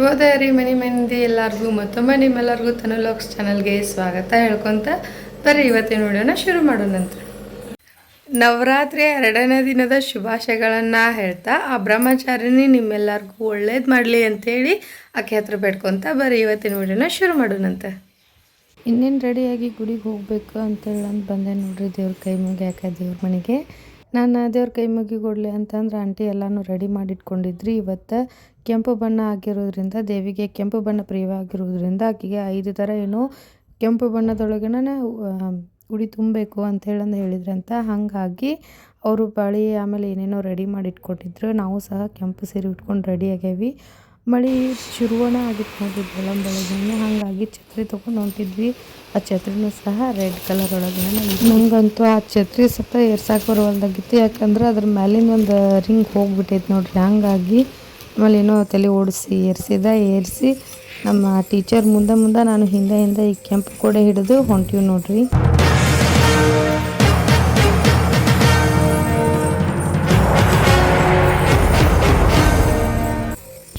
ಶುಭೋದಯ ರೀ ಮನಿ ಮಂದಿ ಎಲ್ಲರಿಗೂ ಮತ್ತೊಮ್ಮೆ ನಿಮ್ಮೆಲ್ಲರಿಗೂ ತನುಲಾಕ್ಸ್ ಚಾನಲ್ಗೆ ಸ್ವಾಗತ ಹೇಳ್ಕೊತ ಬರೀ ಇವತ್ತಿನ ವಿಡಿಯೋನ ಶುರು ಮಾಡೋಣಂತ ನವರಾತ್ರಿ ಎರಡನೇ ದಿನದ ಶುಭಾಶಯಗಳನ್ನು ಹೇಳ್ತಾ, ಆ ಬ್ರಹ್ಮಚಾರಿನಿ ನಿಮ್ಮೆಲ್ಲರಿಗೂ ಒಳ್ಳೇದು ಮಾಡಲಿ ಅಂತೇಳಿ ಆಕೆ ಹತ್ರ ಬೇಡ್ಕೊತ ಬರೀ ಇವತ್ತಿನ ವಿಡಿಯೋನ ಶುರು ಮಾಡೋಣಂತೆ ಇನ್ನೇನು ರೆಡಿಯಾಗಿ ಗುಡಿಗೆ ಹೋಗ್ಬೇಕು ಅಂತೇಳಿ ಅಂತ ಬಂದೆ ನೋಡ್ರಿ ದೇವ್ರ ಕೈ ಮುಗಿ ಹಾಕ ದೇವ್ರ ಮನೆಗೆ. ನಾನು ದೇವ್ರ ಕೈ ಮುಗಿ ಕೊಡಲಿ ಅಂತಂದ್ರೆ ಆಂಟಿ ಎಲ್ಲನೂ ರೆಡಿ ಮಾಡಿಟ್ಕೊಂಡಿದ್ರಿ. ಇವತ್ತು ಕೆಂಪು ಬಣ್ಣ ಆಗಿರೋದ್ರಿಂದ, ದೇವಿಗೆ ಕೆಂಪು ಬಣ್ಣ ಪ್ರಿಯವಾಗಿರೋದ್ರಿಂದ ಆಕೆಗೆ ಐದು ಥರ ಏನೋ ಕೆಂಪು ನಾನು ಉಡಿ ತುಂಬಬೇಕು ಅಂತ ಹೇಳಂದು ಹೇಳಿದ್ರಂತ ಹಾಗಾಗಿ ಅವರು ಬಳಿ ಆಮೇಲೆ ಏನೇನೋ ರೆಡಿ ಮಾಡಿಟ್ಕೊಟ್ಟಿದ್ರು. ನಾವು ಸಹ ಕೆಂಪು ಸೀರೆ ಉಟ್ಕೊಂಡು ರೆಡಿ ಆಗ್ಯಾವಿ ಮಳೆ ಶುರುವನ ಆಗಿತ್ತು ನೋಡಿ ಬೆಳಂ. ಬೆಳಗ್ಗೆ ಹಾಗಾಗಿ ಛತ್ರಿ ತೊಗೊಂಡು ಹೊಂಟಿದ್ವಿ. ಆ ಛತ್ರಿನೂ ಸಹ ರೆಡ್ ಕಲರ್ ಒಳಗೆ ನಂಗಂತೂ ಆ ಛತ್ರಿ ಸತ ಏರ್ಸಾಕ ಬರುವಲ್ದಾಗಿತ್ತು ಯಾಕಂದ್ರೆ ಅದ್ರ ಮ್ಯಾಲಿಂದ ಒಂದು ರಿಂಗ್ ಹೋಗ್ಬಿಟ್ಟೈತೆ ನೋಡ್ರಿ. ಹಂಗಾಗಿ ಆಮೇಲೆ ಏನೋ ತಲೆ ಓಡಿಸಿ, ಏರ್ಸಿದ, ಏರಿಸಿ ನಮ್ಮ ಟೀಚರ್ ಮುಂದೆ ಮುಂದೆ ನಾನು ಹಿಂದೆ ಹಿಂದೆ ಈ ಕೆಂಪು ಕೊಡೆ ಹಿಡಿದು ಹೊಂಟೀವಿ ನೋಡ್ರಿ.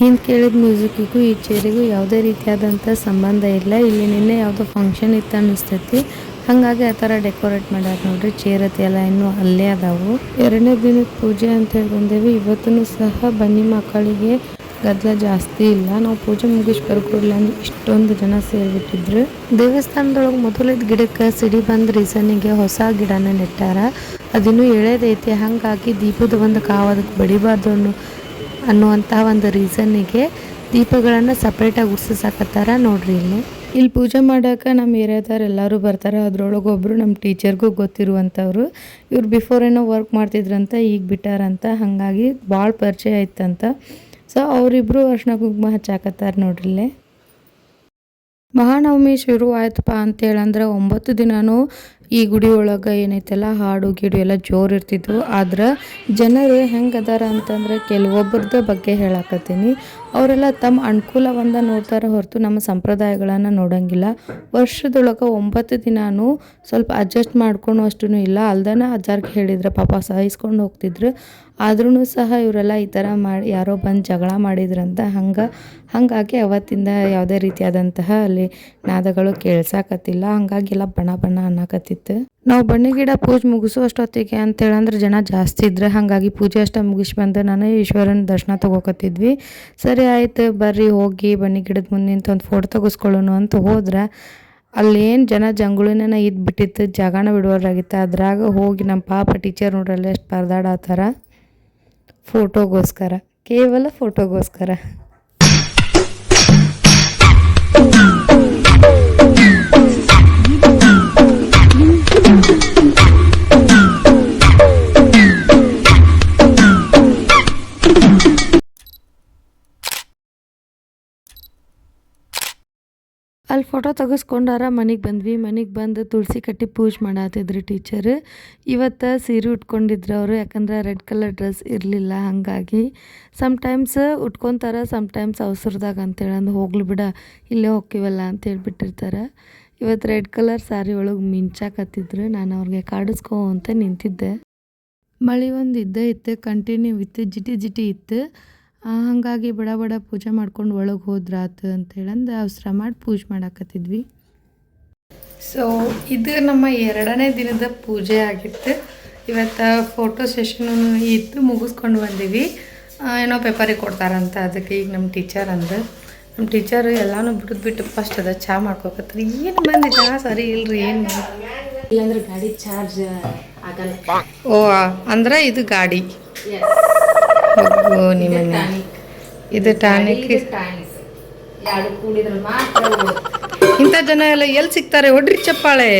ಹಿಂದೆ ಕೇಳಿದ ಮ್ಯೂಸಿಕ್ಕಿಗೂ ಈ ಚೇರಿಗೂ ಯಾವುದೇ ರೀತಿಯಾದಂಥ ಸಂಬಂಧ ಇಲ್ಲ. ಇಲ್ಲಿ ನಿನ್ನೆ ಯಾವುದೋ ಫಂಕ್ಷನ್ ಇತ್ತು ಅನ್ನಿಸ್ತೈತಿ. ಹಾಗಾಗಿ ಆ ಥರ ಡೆಕೋರೇಟ್ ಮಾಡ್ಯಾರ ನೋಡ್ರಿ. ಚೇರ್ ಎಲ್ಲ ಇನ್ನೂ ಅಲ್ಲೇ ಅದಾವು. ಎರಡನೇ ದಿನದ ಪೂಜೆ ಅಂತ ಹೇಳಿ ಬಂದೇವಿ. ಇವತ್ತೂ ಸಹ ಬನ್ನಿ ಮಕ್ಕಳಿಗೆ ಗದ್ದಲ ಜಾಸ್ತಿ ಇಲ್ಲ. ನಾವು ಪೂಜೆ ಮುಗಿಸಿ ಬರ್ಕೊಡ್ಲಿ ಅಂದ್ರೆ ಇಷ್ಟೊಂದು ಜನ ಸೇರಿಬಿಟ್ಟಿದ್ರು. ದೇವಸ್ಥಾನದೊಳಗೆ ಮೊದಲಿದ್ದ ಗಿಡಕ್ಕೆ ಸಿಡಿ ಬಂದ ರೀಸನಿಗೆ ಹೊಸ ಗಿಡನ ನೆಟ್ಟಾರ. ಅದಿನ್ನೂ ಎಳೆದೈತಿ. ಹಾಗಾಗಿ ದೀಪದ ಒಂದು ಕಾವು ಅದಕ್ಕೆ ಬಡಿಬಾರ್ದು ಅನ್ನೋ ಅನ್ನುವಂತಹ ಒಂದು ರೀಸನ್ನಿಗೆ ದೀಪಗಳನ್ನು ಸಪ್ರೇಟಾಗಿ ಉರ್ಸಿಸಾಕತ್ತಾರ ನೋಡ್ರಿ ಇಲ್ಲಿ. ಇಲ್ಲಿ ಪೂಜೆ ಮಾಡೋಕೆ ನಮ್ಮ ಏರಿಯಾದವ್ರು ಎಲ್ಲರೂ ಬರ್ತಾರೆ, ಅದ್ರೊಳಗೆ ಒಬ್ಬರು ನಮ್ಮ ಟೀಚರ್ಗೂ ಗೊತ್ತಿರುವಂಥವ್ರು. ಇವ್ರು ಬಿಫೋರ್ ಏನೋ ವರ್ಕ್ ಮಾಡ್ತಿದ್ರಂತ, ಈಗ ಬಿಟ್ಟಾರಂತ, ಹಾಗಾಗಿ ಭಾಳ ಪರಿಚಯ ಆಯ್ತಂತ. ಸೊ ಅವರಿಬ್ಬರು ಅರ್ಶಿನ ಕುಂಕುಮ ಹಚ್ಚಾಕತ್ತಾರ ನೋಡ್ರಿ ಇಲ್ಲೇ. ಮಹಾನವಮಿ ಶುರು ಆಯ್ತಪ್ಪ ಅಂತೇಳಂದ್ರೆ ಒಂಬತ್ತು ದಿನವೂ ಈ ಗುಡಿ ಒಳಗೆ ಏನೈತೆಲ್ಲ, ಹಾಡು, ಗಿಡು ಎಲ್ಲ ಜೋರು ಇರ್ತಿದ್ವು. ಆದ್ರೆ ಜನರು ಹೆಂಗೆ ಅದಾರ ಅಂತಂದ್ರೆ ಕೆಲವೊಬ್ಬರದ ಬಗ್ಗೆ ಹೇಳಾಕತ್ತೀನಿ. ಅವರೆಲ್ಲ ತಮ್ಮ ಅನುಕೂಲವನ್ನು ನೋಡ್ತಾರೆ ಹೊರತು ನಮ್ಮ ಸಂಪ್ರದಾಯಗಳನ್ನು ನೋಡೋಂಗಿಲ್ಲ. ವರ್ಷದೊಳಗೆ ಒಂಬತ್ತು ದಿನಾನು ಸ್ವಲ್ಪ ಅಡ್ಜಸ್ಟ್ ಮಾಡ್ಕೊಂಡು ಅಷ್ಟೂ ಇಲ್ಲ. ಅಲ್ದನ ಅಜ್ಜಾರ್ಗೆ ಹೇಳಿದ್ರೆ ಪಾಪ ಸಹಿಸ್ಕೊಂಡು ಹೋಗ್ತಿದ್ರು. ಆದ್ರೂ ಸಹ ಇವರೆಲ್ಲ ಈ ಥರ ಮಾಡಿ ಯಾರೋ ಬಂದು ಜಗಳ ಮಾಡಿದ್ರಂತ ಹಂಗೆ, ಹಾಗಾಗಿ ಅವತ್ತಿಂದ ಯಾವುದೇ ರೀತಿಯಾದಂತಹ ಅಲ್ಲಿ ನಾದಗಳು ಕೇಳ್ಸಾಕತ್ತಿಲ್ಲ. ಹಂಗಾಗಿ ಎಲ್ಲ ಬಣ್ಣ ಬಣ್ಣ ಅನ್ನಕತ್ತಿತ್ತು. ನಾವು ಬನ್ನಿ ಗಿಡ ಪೂಜೆ ಮುಗಿಸೋ ಅಷ್ಟೊತ್ತಿಗೆ ಅಂತೇಳಂದ್ರೆ ಜನ ಜಾಸ್ತಿ ಇದ್ರೆ ಹಾಗಾಗಿ ಪೂಜೆ ಅಷ್ಟ ಮುಗಿಸಿ ಬಂದು ನಾನು ಈಶ್ವರನ ದರ್ಶನ ತಗೋಕತ್ತಿದ್ವಿ. ಸರಿ ಆಯ್ತು, ಬರ್ರಿ, ಹೋಗಿ, ಬನ್ನಿ ಗಿಡದ ಮುಂದೆ ನಿಂತು ಒಂದು ಫೋಟೋ ತೆಗಿಸ್ಕೊಳ್ಳೋಣ ಅಂತ ಹೋದ್ರೆ ಅಲ್ಲೇನು ಜನ ಜಂಗುಳಿನ ಇದ್ದು ಬಿಟ್ಟಿತ್ತು, ಜಾಗನ ಬಿಡುವರಾಗಿತ್ತು ಅದ್ರಾಗ ಹೋಗಿ ನಮ್ಮ ಪಾಪ ಟೀಚರ್ ನೋಡ್ರಲ್ಲಿ ಎಷ್ಟು ಪರದಾಡತ್ತಾರ ಫೋಟೋಗೋಸ್ಕರ ಕೇವಲ ಫೋಟೋಗೋಸ್ಕರ ಫೋಟೋ ತೆಗೆಸ್ಕೊಂಡಾರ ಮನೆಗೆ ಬಂದ್ವಿ. ಮನೆಗೆ ಬಂದು ತುಳಸಿ ಕಟ್ಟಿ ಪೂಜೆ ಮಾಡತ್ತಿದ್ರು ಟೀಚರ್ ಇವತ್ತು ಸೀರೆ ಉಟ್ಕೊಂಡಿದ್ರು ಅವರು. ಯಾಕಂದ್ರೆ ರೆಡ್ ಕಲರ್ ಡ್ರೆಸ್ ಇರಲಿಲ್ಲ. ಹಾಗಾಗಿ ಸಮ್ಟೈಮ್ಸ್ ಉಟ್ಕೊತಾರೆ ಸಮಟೈಮ್ಸ್ ಅವಸರದಾಗ ಅಂತೇಳಿ ಅಂದು ಹೋಗ್ಲಿ ಬಿಡ, ಇಲ್ಲೇ ಹೋಗ್ತೀವಲ್ಲ ಅಂತ ಹೇಳಿಬಿಟ್ಟಿರ್ತಾರೆ. ಇವತ್ತು ರೆಡ್ ಕಲರ್ ಸ್ಯಾರಿ ಒಳಗೆ ಮಿಂಚಾಕತ್ತಿದ್ರು. ನಾನು ಅವ್ರಿಗೆ ಕಾಡಿಸ್ಕೋ ಅಂತ ನಿಂತಿದ್ದೆ. ಮಳೆ ಒಂದು ಇದ್ದೇ ಇತ್ತು ಕಂಟಿನ್ಯೂ ಇತ್ತು ಜಿಟಿ ಜಿಟಿ ಇತ್ತು. ಹಾಗಾಗಿ ಬಡ ಬಡ ಪೂಜೆ ಮಾಡ್ಕೊಂಡು ಒಳಗೆ ಹೋದ್ರಾತು ಅಂತೇಳಂದು ಅವಸರ ಮಾಡಿ ಪೂಜೆ ಮಾಡಾಕತ್ತಿದ್ವಿ. ಸೊ ಇದು ನಮ್ಮ ಎರಡನೇ ದಿನದ ಪೂಜೆ ಆಗಿತ್ತು. ಇವತ್ತು ಫೋಟೋ ಸೆಷನ್ ಇತ್ತು ಮುಗಿಸ್ಕೊಂಡು ಬಂದೀವಿ. ಏನೋ ಪೇಪರಿಗೆ ಕೊಡ್ತಾರಂತ ಅದಕ್ಕೆ ಈಗ ನಮ್ಮ ಟೀಚರ್ ಅಂದ್ರೆ ನಮ್ಮ ಟೀಚರ್ ಎಲ್ಲಾನು ಬಿಟ್ಟು ಬಿಟ್ಟು ಫಸ್ಟ್ ಅದ ಚಹಾ ಮಾಡ್ಕೋಕತ್ರಿ. ಏನು ಮಂದಿ ಜನ ಸರಿ ಇಲ್ರಿ ಏನು ಇಲ್ಲಾಂದ್ರೆ ಗಾಡಿ ಚಾರ್ಜ್ ಆಗಲ್ಲ. ಓ ಅಂದ್ರೆ ಇದು ಗಾಡಿ. ನಿಮ್ಮನ್ನ. ಇದು ಟಾನಿಕ್ ಟಾನಿಕ್ ಎರಡು ಕೂಡಿದ್ರೆ ಮಾತ್ರ ಇಂಥ ಜನ ಎಲ್ಲ ಎಲ್ಲಿ ಸಿಗ್ತಾರೆ? ಹೊಡ್ರಿ ಚಪ್ಪಾಳೆ.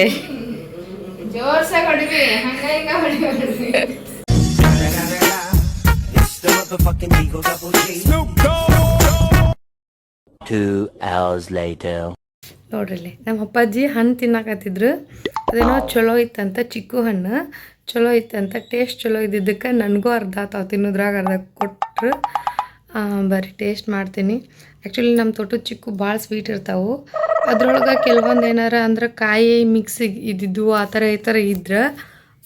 ನೋಡ್ರಿ ನಮ್ಮ ಅಪ್ಪಾಜಿ ಹಣ್ಣು ತಿನ್ನಕತ್ತಿದ್ರು. ಅದೇನೋ ಚಲೋ ಇತ್ತಂತ ಚಿಕ್ಕು ಹಣ್ಣು. ಚಲೋ ಅಂತ ಟೇಸ್ಟ್ ಚಲೋ ಇದ್ದಿದ್ದಕ್ಕೆ ನನಗೂ ಅರ್ಧ, ತಾವು ತಿನ್ನೋದ್ರಾಗ ಅರ್ಧ ಕೊಟ್ಟರು ಬರೀ ಟೇಸ್ಟ್ ಮಾಡ್ತೀನಿ. ಆ್ಯಕ್ಚುಲಿ ನಮ್ಮ ತೋಟದ ಚಿಕ್ಕು ಭಾಳ ಸ್ವೀಟ್ ಇರ್ತಾವೆ. ಅದ್ರೊಳಗೆ ಕೆಲವೊಂದು ಏನಾರ ಅಂದ್ರೆ ಕಾಯಿ ಮಿಕ್ಸಿಗೆ ಇದ್ದಿದ್ದು ಆ ಥರ ಈ ಥರ ಇದ್ರೆ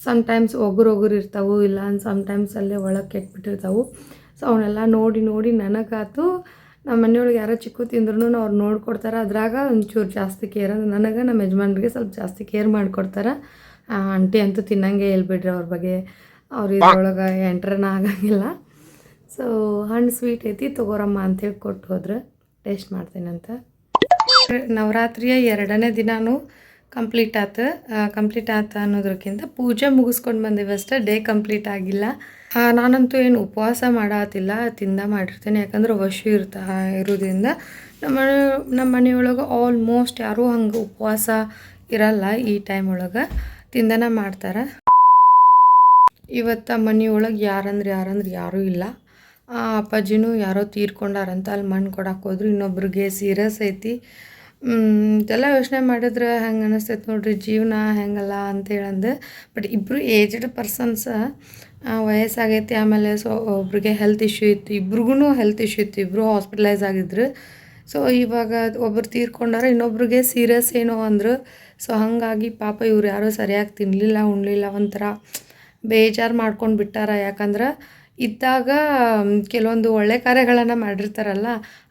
ಸಮ್ಟೈಮ್ಸ್ ಒಗುರು ಒಗುರು ಇರ್ತಾವೆ, ಇಲ್ಲ ಸಮ್ಟೈಮ್ಸ್ ಅಲ್ಲೇ ಒಳಗೆ ಕೆಟ್ಬಿಟ್ಟಿರ್ತಾವೆ. ಸೊ ಅವನ್ನೆಲ್ಲ ನೋಡಿ ನೋಡಿ ನನಗಾತು ನಮ್ಮ ಮನೆಯೊಳಗೆ ಯಾರೋ ಚಿಕ್ಕು ತಿಂದ್ರೂ ಅವ್ರು ನೋಡ್ಕೊಡ್ತಾರೆ. ಅದ್ರಾಗ ಒಂಚೂರು ಜಾಸ್ತಿ ಕೇರ್ ಅಂದ್ರೆ ನನಗೆ ನಮ್ಮ ಯಜಮಾನ್ರಿಗೆ ಸ್ವಲ್ಪ ಜಾಸ್ತಿ ಕೇರ್ ಮಾಡಿಕೊಡ್ತಾರೆ. ಆಂಟಿ ಅಂತೂ ತಿನ್ನಂಗೆ ಹೇಳ್ಬಿಡ್ರಿ ಅವ್ರ ಬಗ್ಗೆ. ಅವ್ರ ಇದ್ರೊಳಗೆ ಎಂಟ್ರನ ಆಗಂಗಿಲ್ಲ. ಸೊ ಹಣ್ಣು ಸ್ವೀಟ್ ಐತಿ, ತಗೋರಮ್ಮ ಅಂತೇಳಿ ಕೊಟ್ಟು ಹೋದ್ರೆ. ಟೇಸ್ಟ್ ಮಾಡ್ತೀನಂತ ನವರಾತ್ರಿಯ ಎರಡನೇ ದಿನಾನು ಕಂಪ್ಲೀಟ್ ಆತು. ಕಂಪ್ಲೀಟ್ ಆತ ಅನ್ನೋದಕ್ಕಿಂತ ಪೂಜೆ ಮುಗಿಸ್ಕೊಂಡು ಬಂದಿವೆ ಅಷ್ಟೇ ಡೇ ಕಂಪ್ಲೀಟ್ ಆಗಿಲ್ಲ. ನಾನಂತೂ ಏನು ಉಪವಾಸ ಮಾಡತ್ತಿಲ್ಲ ತಿಂದ ಮಾಡಿರ್ತೇನೆ. ಯಾಕಂದ್ರೆ ವಶು ಇರ್ತಾ, ಇರೋದ್ರಿಂದ ನಮ್ಮ ನಮ್ಮ ಮನೆಯೊಳಗೆ ಆಲ್ಮೋಸ್ಟ್ ಯಾರೂ ಹಂಗೆ ಉಪವಾಸ ಇರಲ್ಲ ಈ ಟೈಮ್ ಒಳಗೆ. ತಿಂದನ ಮಾಡ್ತಾರೆ. ಇವತ್ತು ಮನೆಯೊಳಗೆ ಯಾರಂದ್ರೆ ಯಾರಂದ್ರೆ ಯಾರೂ ಇಲ್ಲ. ಆ ಅಪ್ಪಾಜಿನೂ ಯಾರೋ ತೀರ್ಕೊಂಡಾರಂತ ಅಲ್ಲಿ ಮಣ್ಣು ಕೊಡಕ್ಕೆ ಹೋದ್ರು. ಇನ್ನೊಬ್ರಿಗೆ ಸೀರಿಯಸ್ ಐತಿ ಇದೆಲ್ಲ ಯೋಚನೆ ಮಾಡಿದ್ರೆ ಹೆಂಗೆ ಅನಿಸ್ತೈತೆ ನೋಡ್ರಿ. ಜೀವನ ಹೆಂಗಲ್ಲ ಅಂತೇಳಂದು ಬಟ್ ಇಬ್ಬರು ಏಜ್ಡ್ ಪರ್ಸನ್ಸ್ ವಯಸ್ಸಾಗೈತಿ. ಆಮೇಲೆ ಸೊ, ಒಬ್ರಿಗೆ ಹೆಲ್ತ್ ಇಶ್ಯೂ ಇತ್ತು. ಇಬ್ರಿಗೂ ಹೆಲ್ತ್ ಇಶ್ಯೂ ಇತ್ತು. ಇಬ್ಬರು ಹಾಸ್ಪಿಟಲೈಸ್ ಆಗಿದ್ರು. ಸೊ ಇವಾಗ ಒಬ್ರು ತೀರ್ಕೊಂಡಾರ, ಇನ್ನೊಬ್ರಿಗೆ ಸೀರಿಯಸ್ ಏನೋ ಅಂದರು. ಸೊ ಹಾಗಾಗಿ ಪಾಪ ಇವ್ರು ಯಾರೂ ಸರಿಯಾಗಿ ತಿನ್ನಲಿಲ್ಲ ಉಣ್ಲಿಲ್ಲ, ಒಂಥರ ಬೇಜಾರು ಮಾಡ್ಕೊಂಡು ಬಿಟ್ಟಾರ. ಯಾಕಂದ್ರೆ ಇದ್ದಾಗ ಕೆಲವೊಂದು ಒಳ್ಳೆ ಕಾರ್ಯಗಳನ್ನು ಮಾಡಿರ್ತಾರಲ್ಲ,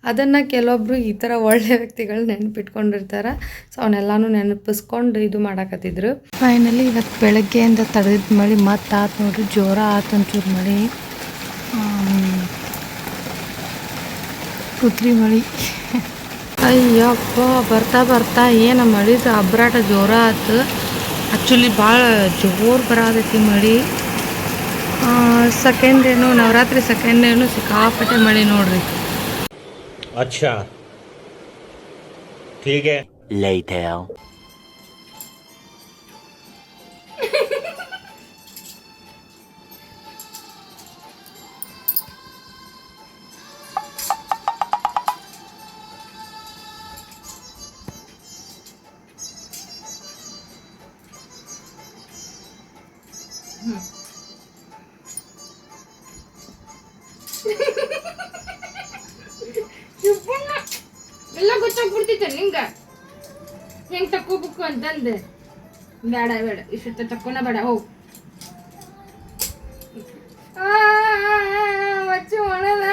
ಅದನ್ನು ಕೆಲವೊಬ್ಬರು ಈ ಥರ ಒಳ್ಳೆ ವ್ಯಕ್ತಿಗಳು ನೆನಪಿಟ್ಕೊಂಡಿರ್ತಾರೆ. ಸೊ ಅವನ್ನೆಲ್ಲನೂ ನೆನಪಿಸ್ಕೊಂಡು ಇದು ಮಾಡಕತ್ತಿದ್ರು. ಫೈನಲಿ ಇವತ್ತು ಬೆಳಗ್ಗೆಯಿಂದ ತಡೆದ ಮಳೆ ಮತ್ತೆ ಆತು ನೋಡ್ರಿ, ಜೋರ ಆತು ಒಂಚೂರು ಮಳೆ. ಕುತ್ರಿ ಮಳೆ. ಅಯ್ಯಪ್ಪ ಬರ್ತಾ ಬರ್ತಾ ಏನು ಮಳೆ? ಅಬ್ರಾಟ ಜೋರ ಆಯ್ತು ಆ್ಯಕ್ಚುಲಿ ಭಾಳ ಜೋರು ಬರತೈತಿ ಮಳಿ. ಸೆಕೆಂಡ್ ಏನು ನವರಾತ್ರಿ ಸೆಕೆಂಡ್ ಏನು ಸಿಕ್ಕಾಪಟ್ಟೆ ಮಳಿ ನೋಡ್ರಿ. ಅಚ್ಚಾ. ನನಗೆ ಬಿಡ್ತಿತ್ತು ನಿಂಗೆ ಹೆಂಗೆ ತಕ್ಕೋ ಬುಕ್ಕು ಅಂತಂದು ಬೇಡ ಬೇಡ ಇಷ್ಟ ತಕ್ಕೋನ ಬೇಡ ಹೋಗು வச்சு உணவ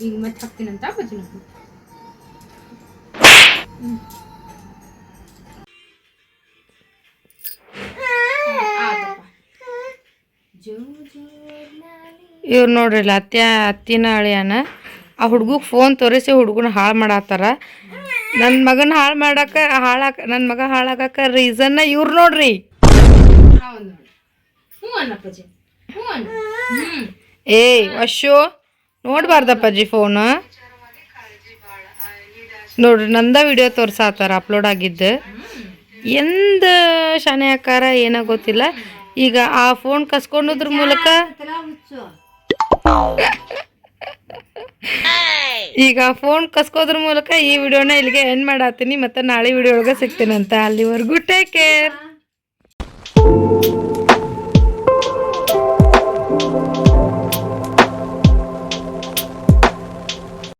ಈಗ ಮತ್ತೆ ಹಾಕ್ತೀನಂತ ಬರ್ತೀನಿ ಇವ್ರು ನೋಡ್ರಿಲ್ಲ, ಅತ್ತೆ, ಅತ್ತಿನ ಅಳಿಯಾನ ಆ ಹುಡ್ಗುಗ್ ಫೋನ್ ತೋರಿಸಿ ಹುಡುಗನ ಹಾಳು ಮಾಡತ್ತಾರ. ನನ್ನ ಮಗನ ಹಾಳು ಮಾಡಕ್ಕೆ ಹಾಳಾಕ ನನ್ನ ಮಗ ಹಾಳಾಗಕ್ಕ ರೀಸನ್ನ ಇವ್ರು ನೋಡ್ರಿ. ಏಯ್ ವಶು ನೋಡ್ಬಾರ್ದಪ್ಪಾಜಿ ಫೋನ್ ನೋಡ್ರಿ, ನಂದ ವಿಡಿಯೋ ತೋರ್ಸಾತಾರ ಅಪ್ಲೋಡ್ ಆಗಿದ್ದು. ಎಂದ ಶಾನೆ ಆಕಾರ, ಏನೋ ಗೊತ್ತಿಲ್ಲ. ಈಗ ಆ ಫೋನ್ ಕಸ್ಕೊಂಡೋದ್ರ ಮೂಲಕ ಈಗ ಫೋನ್ ಕಸ್ಕೋದ್ರ ಮೂಲಕ ಈ ವಿಡಿಯೋನ ಇಲ್ಲಿಗೆ ಎಂಡ್ ಮಾಡಾತೀನಿ ಮತ್ತೆ ನಾಳೆ ವಿಡಿಯೋ ಒಳಗೆ ಸಿಗ್ತೀನಂತ ಅಲ್ಲಿವರೆಗೂ ಟೇಕ್ ಕೇರ್